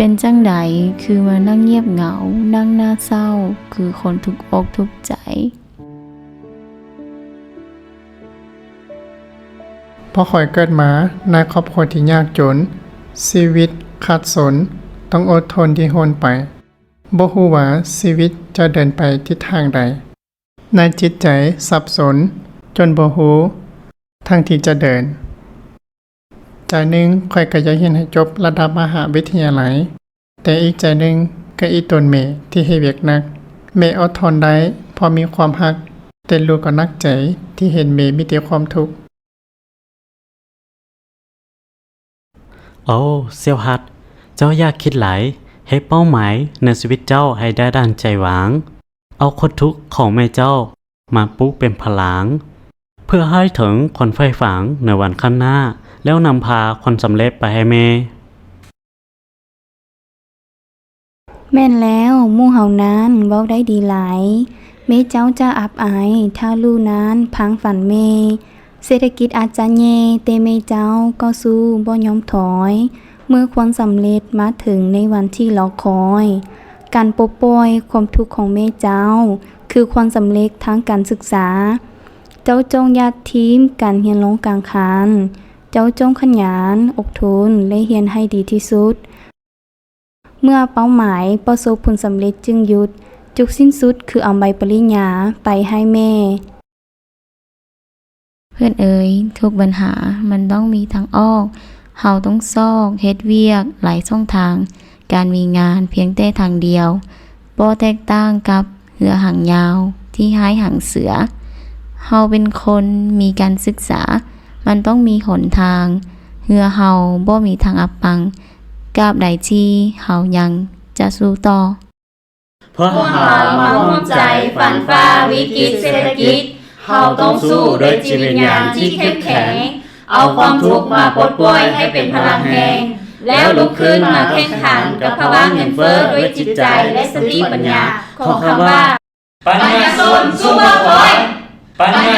เป็นจังใดคือมานั่งเงียบเหงา นั่งหน้าเศร้า คือคนทุกอกทุกใจเพราะข่อยเกิดมาในครอบครัวที่ยากจน ชีวิตขัดสน ต้องอดทนที่โหนไปบ่ฮู้ว่าชีวิตจะเดินไปทิศทางใด ในจิตใจสับสน จนบ่ฮู้ทางที่จะเดิน ใจหนึ่งข่อยก็อยากเห็นให้จบระดับมหาวิทยาลัย แต่อีกใจหนึ่งก็อีตนเมที่ให้เวียกหนัก เมอดทนได้พอมีความฮัก แต่ลูกก็นักใจที่เห็นเมมีแต่ความทุกข์โอ้เซียวฮัด เจ้าอยากคิดหลายให้เป้าหมายในชีวิตเจ้าให้ได้ดังใจหวังเอาคนทุกข์ของแม่เจ้ามาปลุกเป็นพลังเพื่อให้ถึงคนไฟฝังในวันข้างหน้า แล้วนำพาควนสำเร็จไปให้แม่ แม่นแล้วมู่เฮานั้นเว้าได้ดีหลายเมเจ้าจะอับอายถ้าลู่นั้นพังฝันเม เศรษฐกิจอาจจะแย่แต่เมเจ้าก็สู้บ่ยอมถอย เมื่อความสำเร็จมาถึงในวันที่รอคอย การปลดปล่อยความทุกข์ของเมเจ้า คือความสำเร็จทางการศึกษา เจ้าจงอยาทีมการเรียนลงกลางคัน เจ้าจงขยันอดทนและเรียนให้ดีที่สุด เมื่อเป้าหมายประสบผลสำเร็จจึงหยุด จุกสิ้นสุดคือเอาใบปริญญาไปให้แม่ เพื่อนเอ๋ยทุกปัญหามันต้องมีทางออก เฮาต้องซอกเฮ็ดเวียก หลายช่องทาง การมีงานเพียงแต่ทางเดียวบ่แตกต่างกับเรือหางยาวที่หายหางเสือ เฮาเป็นคนมีการศึกษา มันต้องมีหนทางเรือเฮาบ่มีทางอับปังกาบใดที่เฮายังจะสู้ต่อพวกพวกเรามาร่วมใจฝันฝ่าวิกฤตเศรษฐกิจเราต้องสู้ด้วยจิตวิญญาณที่เข้มแข็ง เอาความทุกข์มาปลดปล่อยให้เป็นพลังแห่ง แล้วลุกขึ้นมาแข่งขันกับภาวะเงินเฟ้อด้วยจิตใจและสติปัญญาของคำว่า ปัญญาชนสู้บ่ถอยปัญญาชนสู้บ่ถอ